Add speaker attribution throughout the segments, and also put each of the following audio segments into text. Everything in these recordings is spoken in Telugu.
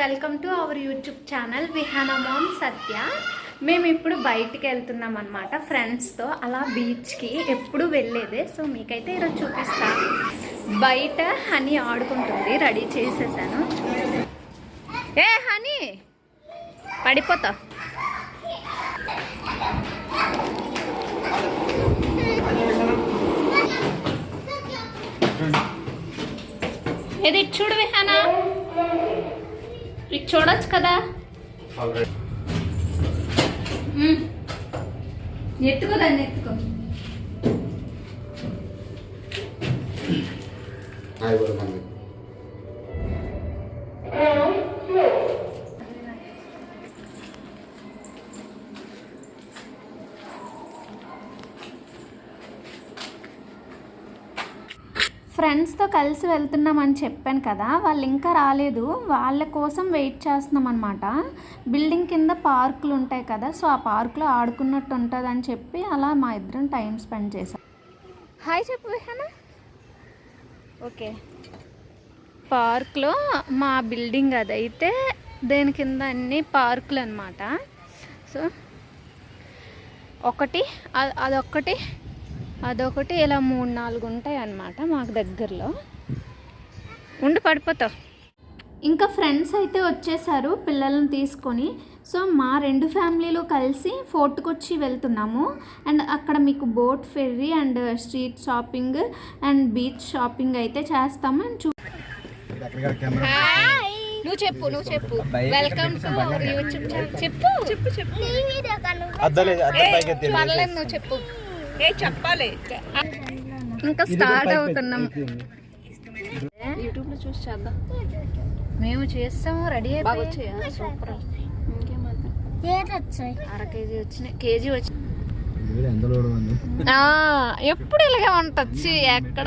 Speaker 1: Welcome to our YouTube channel Vihana mom Satya మేము ఇప్పుడు బయటికి వెళ్తున్నాం అనమాట ఫ్రెండ్స్తో అలా బీచ్కి ఎప్పుడు వెళ్ళేదే. సో మీకైతే ఈరోజు చూపిస్తా. బయట హనీ ఆడుకుంటుంది. రెడీ చేసేసాను. ఏ హనీ! పడిపోతా. ఇది చూడు విహానా చూడొచ్చు కదా మ్మ్. ఎత్తుకో దాన్ని ఎత్తుకో
Speaker 2: హాయ్
Speaker 1: కలిసి వెళ్తున్నామని చెప్పాను కదా వాళ్ళు ఇంకా రాలేదు. వాళ్ళ కోసం వెయిట్ చేస్తున్నాం అనమాట బిల్డింగ్ కింద పార్కులు ఉంటాయి కదా సో ఆ పార్కులో ఆడుకున్నట్టు ఉంటుంది అని చెప్పి అలా మా ఇద్దరం టైం స్పెండ్ చేశాం. హాయ్ చెప్పు విహానా? ఓకే. పార్క్లో మా బిల్డింగ్ అదైతే దేని కింద అన్ని పార్కులు అనమాట సో ఒకటి అదొక్కటి అదొకటి ఇలా మూడు నాలుగు ఉంటాయి అన్నమాట మాకు దగ్గరలో. ఉండి పడిపోతావు. ఇంకా ఫ్రెండ్స్ అయితే వచ్చేసారు పిల్లల్ని తీసుకొని. సో మా రెండు ఫ్యామిలీలు కలిసి ఫోర్ట్కి వచ్చి వెళ్తున్నాము. అండ్ అక్కడ మీకు boat ferry and street shopping and beach shopping అయితే చేస్తాము. అండ్ చూ నువ్వు చెప్పు నువ్వు చెప్పు. వెల్కమ్ టు యూట్యూబ్ ఛానల్ చెప్పు. చెప్పు చెప్పు. పర్లేదు నువ్వు చెప్పు.
Speaker 3: ఏ చెప్పాలి.
Speaker 1: ఇంకా స్టార్ట్ అవుతున్నాం.
Speaker 3: యూట్యూబ్లో చూసి చేద్దాం.
Speaker 1: మేము చేస్తాము రెడీ
Speaker 3: బాగా
Speaker 1: అయిపోయి
Speaker 3: వచ్చాయా? సూపర్.
Speaker 1: అర కేజీ వచ్చినాయి. కేజీ వచ్చి ఎప్పుడు ఇలాగే ఉంటుంది ఎక్కడ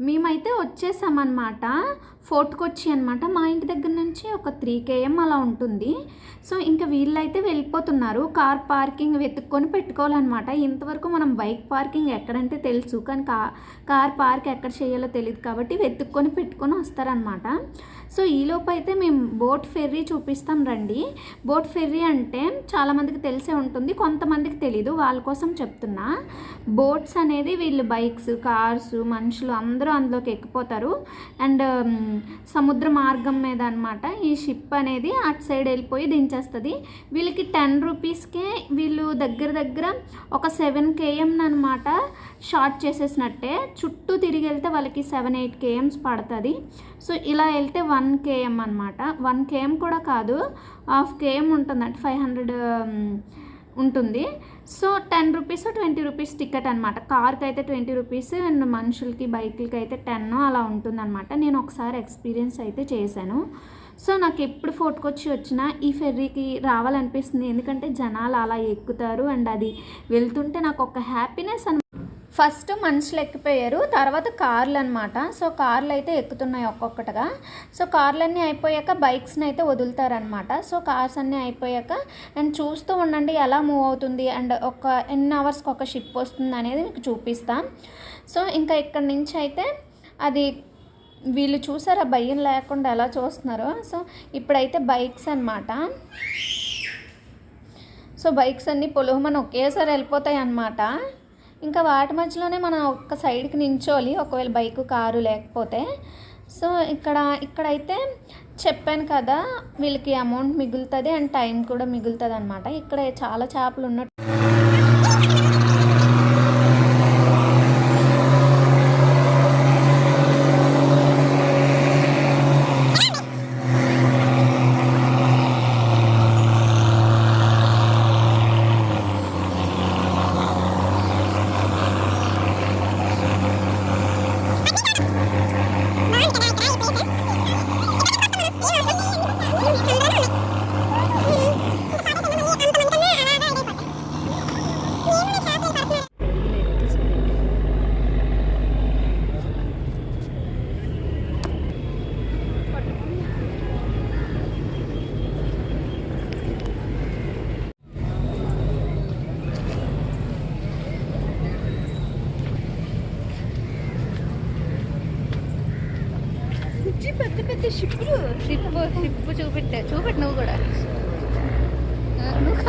Speaker 1: మేమైతే వచ్చేసామన్నమాట. ఫోర్ట్కొచ్చి అనమాట మా ఇంటి దగ్గర నుంచి ఒక త్రీ కేఎం అలా ఉంటుంది. సో ఇంకా వీళ్ళైతే వెళ్ళిపోతున్నారు. కార్ పార్కింగ్ వెతుక్కొని పెట్టుకోవాలన్నమాట. ఇంతవరకు మనం బైక్ పార్కింగ్ ఎక్కడంటే తెలుసు. కానీ కా కార్ పార్క్ ఎక్కడ చేయాలో తెలియదు కాబట్టి వెతుక్కొని పెట్టుకొని వస్తారనమాట సో ఈలోపు అయితే మేము బోట్ ఫెర్రీ చూపిస్తాం రండి. బోట్ ఫెర్రీ అంటే చాలామందికి తెలిసే ఉంటుంది. కొంతమందికి తెలీదు. వాళ్ళ కోసం చెప్తున్నా. బోట్స్ అనేది వీళ్ళు బైక్స్ కార్స్ మనుషులు అందరూ అందులోకి ఎక్కిపోతారు. అండ్ సముద్ర మార్గం మీద అనమాట ఈ షిప్ అనేది అటు సైడ్ వెళ్ళిపోయి దించేస్తుంది. వీళ్ళకి టెన్ రూపీస్కే వీళ్ళు దగ్గర దగ్గర ఒక సెవెన్ కేఎం అనమాట షార్ట్ చేసేసినట్టే. చుట్టూ తిరిగి వెళ్తే వాళ్ళకి సెవెన్ ఎయిట్ కేఎమ్స్ పడుతుంది. సో ఇలా వెళ్తే వన్ కేఎం అనమాట వన్ కేఎం కూడా కాదు హాఫ్ కేఎం ఉంటుందంటే ఫైవ్ హండ్రెడ్ ఉంటుంది. So ten rupees twenty rupees ticket అనమాట కార్కి అయితే ట్వంటీ రూపీస్ అండ్ మనుషులకి బైకులకి అయితే టెన్ అలా ఉంటుందన్నమాట. నేను ఒకసారి ఎక్స్పీరియన్స్ అయితే చేశాను. సో నాకు ఎప్పుడు ఫోర్ట్కొచ్చి వచ్చినా ఈ ఫెర్రీకి రావాలనిపిస్తుంది. ఎందుకంటే జనాలు అలా ఎక్కుతారు అండ్ అది వెళ్తుంటే నాకు ఒక హ్యాపీనెస్ అనమాట ఫస్ట్ మనుషులు ఎక్కిపోయారు తర్వాత కార్లు అనమాట సో కార్లు అయితే ఎక్కుతున్నాయి ఒక్కొక్కటిగా. సో కార్లన్నీ అయిపోయాక బైక్స్ని అయితే వదులుతారనమాట సో కార్స్ అన్నీ అయిపోయాక అండ్ చూస్తూ ఉండండి ఎలా మూవ్ అవుతుంది అండ్ ఒక ఎన్ని అవర్స్కి ఒక షిప్ వస్తుంది అనేది మీకు చూపిస్తాం. సో ఇంకా ఇక్కడి నుంచి అయితే అది వీళ్ళు చూసారా భయం లేకుండా ఎలా చూస్తున్నారో? సో ఇప్పుడైతే బైక్స్ అన్నమాట సో బైక్స్ అన్నీ పొలుమని ఒకేసారి వెళ్ళిపోతాయి అన్నమాట ఇంకా వాటి మధ్యలోనే మనం ఒక్క సైడ్కి నించోలి ఒకవేళ బైక్ కారు లేకపోతే. సో ఇక్కడ ఇక్కడైతే చెప్పాను కదా వీళ్ళకి అమౌంట్ మిగులుతుంది అండ్ టైం కూడా మిగులుతుంది అనమాట ఇక్కడ చాలా చేపలు ఉన్నట్టు షిప్ చూపెట్టే. చూపెట్టు నువ్వు కూడా. నువ్వు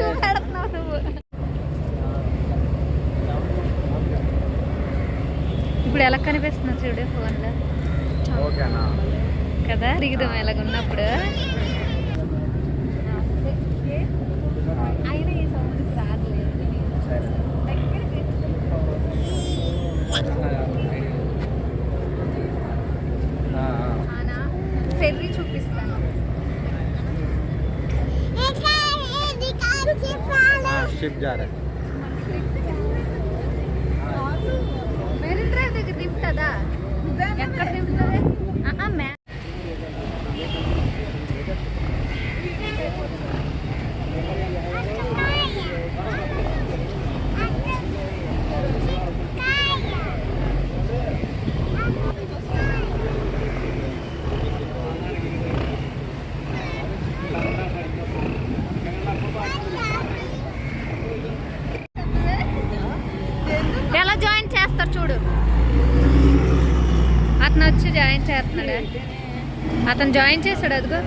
Speaker 1: చూపెడుతున్నావు నువ్వు. ఇప్పుడు ఎలా కనిపిస్తున్నావు చూడు ఫోన్లో? కదా? దిగుదాం ఎలాగ got it. వచ్చి జాయిన్ చేస్తున్నాడు. అతను జాయిన్ చేశాడు అదిగో.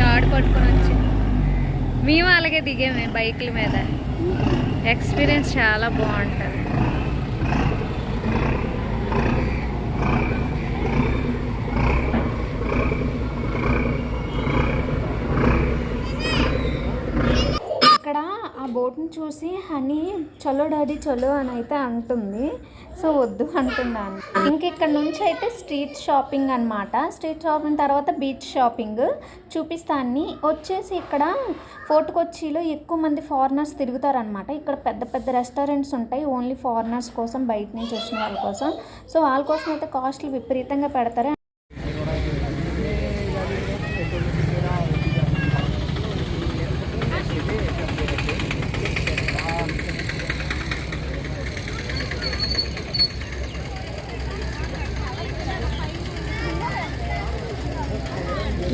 Speaker 1: తాడు పట్టుకొని వచ్చి. మేము అలాగే దిగాము బైక్ల మీద. ఎక్స్పీరియన్స్ చాలా బాగుంటుంది ఇక్కడ ఆ బోట్ని చూసి హనీ చలో డాడీ చలో అని అయితే అంటుంది. సో వద్దు అంటున్నాను. ఇంక ఇక్కడ నుంచి అయితే స్ట్రీట్ షాపింగ్ అన్నమాట. స్ట్రీట్ షాపింగ్ తర్వాత బీచ్ షాపింగ్. చూపిస్తాన్ని వచ్చేసి ఇక్కడ ఫోర్ట్ కొచ్చిలో ఎక్కువ మంది ఫారినర్స్ తిరుగుతారనమాట ఇక్కడ పెద్ద పెద్ద రెస్టారెంట్స్ ఉంటాయి. ఓన్లీ ఫారినర్స్ కోసం బయట నుంచి వచ్చిన వాళ్ళ కోసం. సో వాళ్ళ కోసం అయితే కాస్ట్లు విపరీతంగా పెడతారు.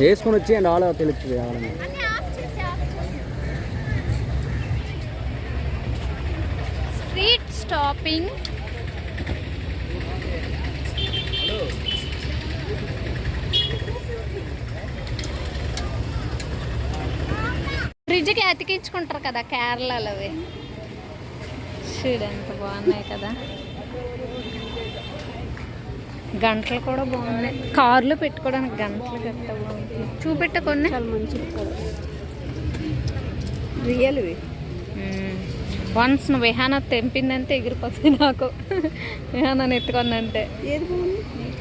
Speaker 2: వేసుకొని ఆల్ ఆలో తెలుస్తుంది కావాలని
Speaker 1: స్ట్రీట్ స్టాపింగ్. ఫ్రిడ్జ్కి అతికించుకుంటారు కదా కేరళలో అవి చూడు ఎంత బాగున్నాయి కదా. గంటలు కూడా బాగున్నాయి. కార్లో పెట్టుకోవడానికి గంటలు ఎంత బాగుంది చూపెట్ట కొన్ని.
Speaker 3: చాలా మంచిది రియల్వి
Speaker 1: వన్స్ నువ్వు విహాన తెంపిందంటే ఎగిరిపోతుంది నాకు. విహానాన్ని ఎత్తుకుందంటే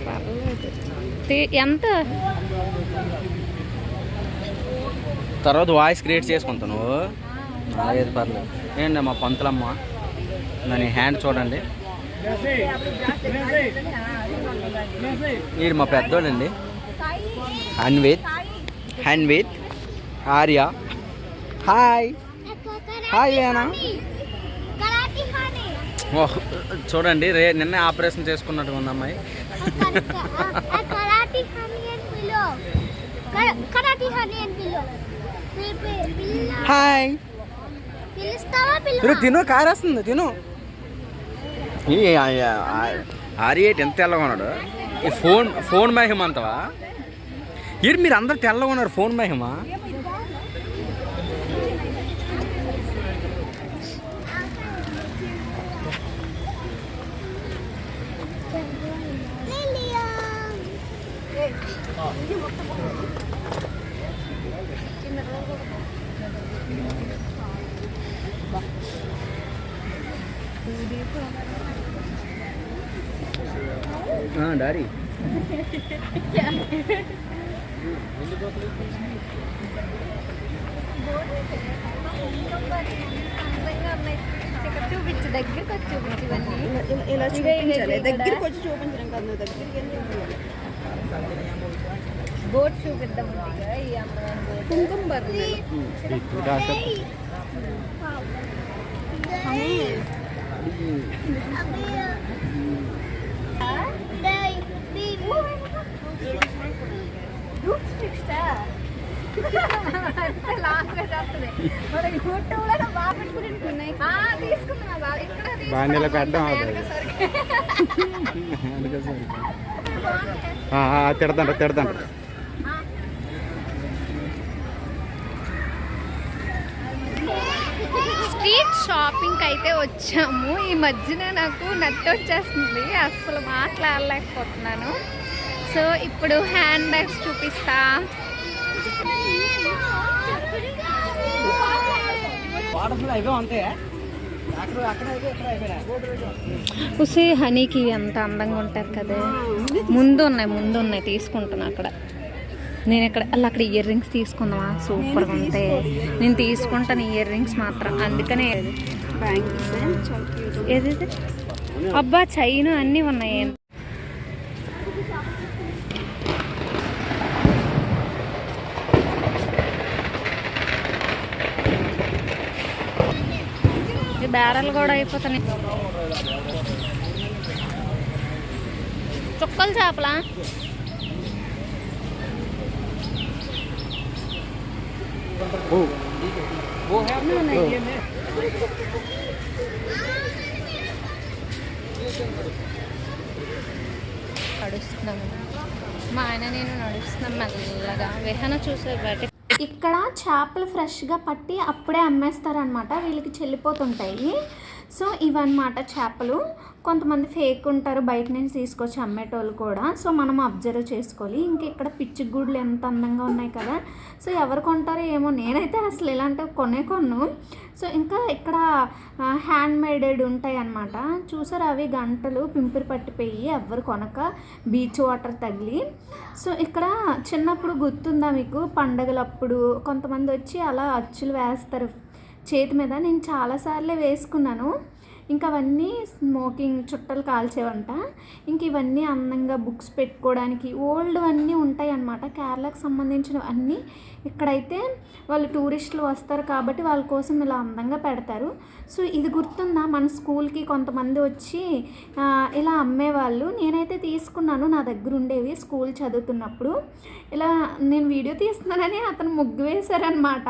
Speaker 1: పర్లేదు. ఎంత?
Speaker 2: తర్వాత వాయిస్ క్రియేట్ చేసుకుంటావు నువ్వు. అలాగేది పర్లేదు. ఏంటి మా పంతులమ్మ? దాని హ్యాండ్ చూడండి. వీడు మా పెద్దోడండి. అన్విత్ హన్విత్ ఆర్య. హాయ్. హాయ్ ఏనా? ఓహ్ చూడండి రే నిన్నే ఆపరేషన్ చేసుకున్నట్టుగా ఉంది అమ్మాయి. హాయ్. తిను కారేస్తుంది తిను. ఈ ఆర్య ఎంత తెల్లగా ఉన్నాడు? ఫోన్ ఫోన్ మహిమ అంతవా? ఏంటి మీరు అందరు తెల్లగా ఉన్నారు ఫోన్ మహిమా. డాడీ
Speaker 1: చూపించు దగ్గరికి వచ్చి చూపించు ఇవన్నీ
Speaker 3: ఇలా- ఇలా
Speaker 1: ఇదే,
Speaker 3: చూపించాలి
Speaker 1: ఇదే
Speaker 3: దగ్గరికి
Speaker 1: ఇక్కడ.
Speaker 3: వచ్చి చూపించడం కాదు నువ్వు దగ్గరికి వెళ్ళి చూపించాలి
Speaker 1: బోట్ చూపిద్దాం ముందుగా ఈ అమ్మవారి బోట్
Speaker 3: కుంకుమ బర్రెలు
Speaker 1: స్ట్రీట్ షాపింగ్కి అయితే వచ్చాము. ఈ మధ్యన నాకు నత్తి వచ్చేస్తుంది. అస్సలు మాట్లాడలేకపోతున్నాను. సో ఇప్పుడు హ్యాండ్ బ్యాగ్స్ చూపిస్తా. ఉసి హనీకి ఎంత అందంగా ఉంటారు కదా. ముందు ఉన్నాయి ముందు ఉన్నాయి తీసుకుంటున్నా అక్కడ. నేను ఇక్కడ అలా అక్కడ ఇయర్ రింగ్స్ తీసుకుందామా? సూపర్గా ఉంటాయి. నేను తీసుకుంటాను ఇయర్ రింగ్స్ మాత్రం. అందుకనే
Speaker 3: బ్యాంగిల్స్ చాలా క్యూట్
Speaker 1: ఏది ఇది? అబ్బా చైన్ అన్నీ ఉన్నాయి. ఈ బ్యారల్ కూడా అయిపోతున్నాయి. చుక్కలు చేపలా? నడుస్తున్నాము మా ఆయన నేను నడుస్తున్నాం మెల్లగా. విహన చూసే బయట ఇక్కడ చేపలు ఫ్రెష్గా పట్టి అప్పుడే అమ్మేస్తారనమాట వీళ్ళకి చెల్లిపోతుంటాయి. సో ఇవన్నమాట చేపలు. కొంతమంది ఫేక్ ఉంటారు బయట నుంచి తీసుకొచ్చి అమ్మేటోళ్ళు కూడా. సో మనం అబ్జర్వ్ చేసుకోవాలి. ఇంక ఇక్కడ పిచ్చి గుడ్లు ఎంత అందంగా ఉన్నాయి కదా. సో ఎవరు కొంటారో ఏమో నేనైతే అసలు ఇలాంటివి కొనే కొన్ను. సో ఇంకా ఇక్కడ హ్యాండ్ మేడెడ్ ఉంటాయి అన్నమాట. చూసారు అవి గంటలు పింపిరి పట్టిపోయి ఎవరు కొనక బీచ్ వాటర్ తగిలి. సో ఇక్కడ చిన్నప్పుడు గుర్తుందా మీకు? పండగలప్పుడు కొంతమంది వచ్చి అలా అచ్చులు వేస్తారు. చేతి మీద నేను చాలాసార్లు వేసుకున్నాను. ఇంకా అవన్నీ స్మోకింగ్ చుట్టలు కాల్చేవంట. ఇంక ఇవన్నీ అందంగా బుక్స్ పెట్టుకోవడానికి ఓల్డ్ అన్నీ ఉంటాయి అన్నమాట కేరళకు సంబంధించిన అన్నీ ఇక్కడైతే వాళ్ళు టూరిస్టులు వస్తారు కాబట్టి వాళ్ళ కోసం ఇలా అందంగా పెడతారు. సో ఇది గుర్తుందా? మన స్కూల్కి కొంతమంది వచ్చి ఇలా అమ్మేవాళ్ళు. నేనైతే తీసుకున్నాను నా దగ్గర ఉండేవి స్కూల్ చదువుతున్నప్పుడు. ఇలా నేను వీడియో తీస్తున్నానని అతను ముగ్గు వేశారనమాట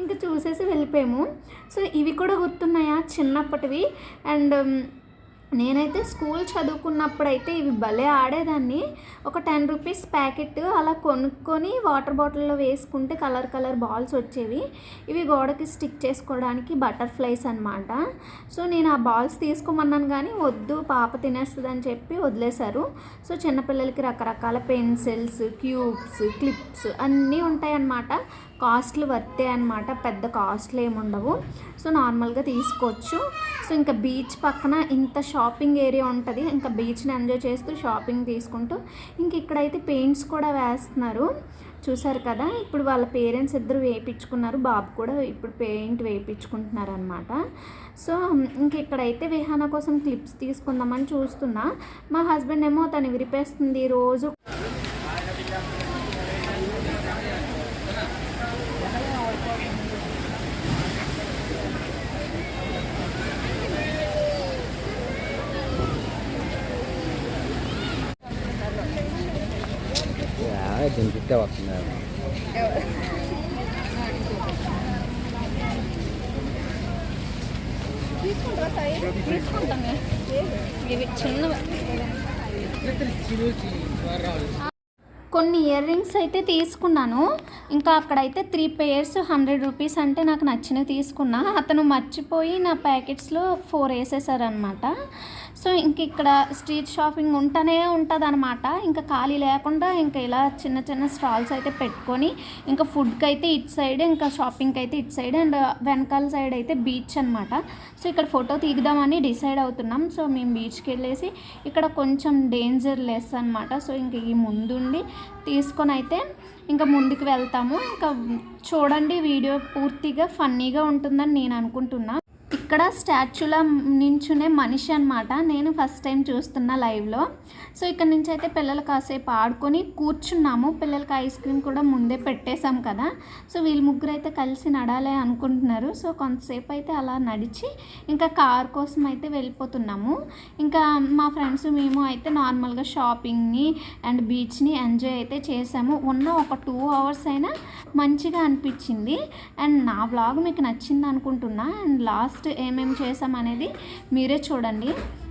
Speaker 1: ఇంకా చూసేసి వెళ్ళిపోయాము. సో ఇవి కూడా గుర్తున్నాయా? చిన్నప్పటివి. అండ్ నేనైతే స్కూల్ చదువుకున్నప్పుడైతే ఇవి భలే ఆడేదాన్ని. ఒక టెన్ రూపీస్ ప్యాకెట్ అలా కొనుక్కొని వాటర్ బాటిల్లో వేసుకుంటే కలర్ కలర్ బాల్స్ వచ్చేవి. ఇవి గోడకి స్టిక్ చేసుకోవడానికి బటర్ఫ్లైస్ అనమాట సో నేను ఆ బాల్స్ తీసుకోమన్నాను కానీ వద్దు పాప తినేస్తుంది అని చెప్పి వదిలేశారు. సో చిన్నపిల్లలకి రకరకాల పెన్సిల్స్ క్యూబ్స్ క్లిప్స్ అన్నీ ఉంటాయన్నమాట. కాస్ట్లు వర్తే అనమాట పెద్ద కాస్ట్లు ఏమి ఉండవు. సో నార్మల్గా తీసుకోవచ్చు. సో ఇంకా బీచ్ పక్కన ఇంత షాపింగ్ ఏరియా ఉంటుంది ఇంకా బీచ్ని ఎంజాయ్ చేస్తూ షాపింగ్ తీసుకుంటూ ఇంక ఇక్కడైతే పెయింట్స్ కూడా వేస్తున్నారు. చూసారు కదా ఇప్పుడు వాళ్ళ పేరెంట్స్ ఇద్దరు వేయించుకున్నారు బాబు కూడా ఇప్పుడు పెయింట్ వేయించుకుంటున్నారు అనమాట సో ఇంక ఇక్కడైతే విహాన కోసం క్లిప్స్ తీసుకుందామని చూస్తున్నా. మా హస్బెండ్ ఏమో తను విరిపేస్తుంది రోజు.
Speaker 2: దీని వస్తుంది
Speaker 1: కొన్ని ఇయర్ రింగ్స్ అయితే తీసుకున్నాను ఇంకా అక్కడైతే త్రీ పేర్స్ హండ్రెడ్ రూపీస్ అంటే నాకు నచ్చినవి తీసుకున్నా అతను మర్చిపోయి నా ప్యాకెట్స్లో ఫోర్ వేసేసారనమాట సో ఇంక ఇక్కడ స్ట్రీట్ షాపింగ్ ఉంటూనే ఉంటుంది అనమాట ఇంకా ఖాళీ లేకుండా ఇంకా ఇలా చిన్న చిన్న స్టాల్స్ అయితే పెట్టుకొని ఇంకా ఫుడ్కి అయితే ఇటు సైడ్ ఇంకా షాపింగ్కి అయితే ఇటు సైడ్ అండ్ వెనకాల సైడ్ అయితే బీచ్ అనమాట సో ఇక్కడ ఫోటో తీద్దామని డిసైడ్ అవుతున్నాం. సో మేము బీచ్కి వెళ్ళేసి ఇక్కడ కొంచెం డేంజర్ లెస్ అనమాట సో ఇంక ఈ ముందుండి తీసుకొని అయితే ఇంకా ముందుకు వెళ్తాము. ఇంకా చూడండి వీడియో పూర్తిగా ఫన్నీగా ఉంటుందని నేను అనుకుంటున్నా. ఇక్కడ స్టాచ్యూలా నించునే మనిషి అనమాట నేను ఫస్ట్ టైం చూస్తున్నా లైవ్లో. సో ఇక్కడ నుంచి అయితే పిల్లలు కాసేపు ఆడుకొని కూర్చున్నాము. పిల్లలకి ఐస్ క్రీమ్ కూడా ముందే పెట్టేశాం కదా. సో వీళ్ళు ముగ్గురు అయితే కలిసి నడాలి అనుకుంటున్నారు. సో కొంతసేపు అయితే అలా నడిచి ఇంకా కార్ కోసం అయితే వెళ్ళిపోతున్నాము. ఇంకా మా ఫ్రెండ్స్ మేము అయితే నార్మల్గా షాపింగ్ని అండ్ బీచ్ని ఎంజాయ్ అయితే చేసాము. ఉన్న ఒక టూ అవర్స్ అయినా మంచిగా అనిపించింది. అండ్ నా వ్లాగ్ మీకు నచ్చింది అనుకుంటున్నా. అండ్ లాస్ట్ ఏమేమి చేసామనేది మీరే చూడండి.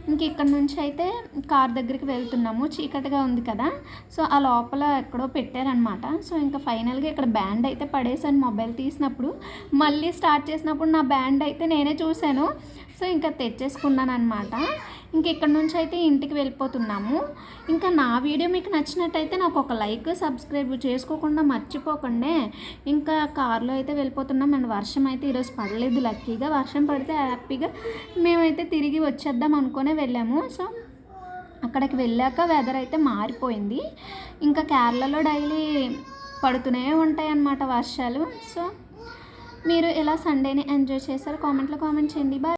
Speaker 1: ఇంక ఇక్కడ నుంచి అయితే కార్ దగ్గరికి వెళ్తున్నాము. చీకటిగా ఉంది కదా. సో ఆ లోపల ఎక్కడో పెట్టారనమాట సో ఇంకా ఫైనల్గా ఇక్కడ బ్యాండ్ అయితే పడేసాను మొబైల్ తీసినప్పుడు. మళ్ళీ స్టార్ట్ చేసినప్పుడు నా బ్యాండ్ అయితే నేనే చూశాను. సో ఇంకా తెచ్చేసుకున్నాను అనమాట ఇంక ఇక్కడ నుంచి అయితే ఇంటికి వెళ్ళిపోతున్నాము. ఇంకా నా వీడియో మీకు నచ్చినట్టయితే నాకు ఒక లైక్ సబ్స్క్రైబ్ చేసుకోకుండా మర్చిపోకండి. ఇంకా కార్లో అయితే వెళ్ళిపోతున్నాం. అండ్ వర్షం అయితే ఈరోజు పడలేదు. లక్కీగా వర్షం పడితే హ్యాపీగా మేమైతే తిరిగి వచ్చేద్దాం అనుకునే వెళ్ళాము. సో అక్కడికి వెళ్ళాక వెదర్ అయితే మారిపోయింది. ఇంకా కేరళలో డైలీ పడుతూనే ఉంటాయి అన్నమాట వర్షాలు. సో మీరు ఎలా సండేని ఎంజాయ్ చేశారు కామెంట్లో కామెంట్ చేయండి. బాయ్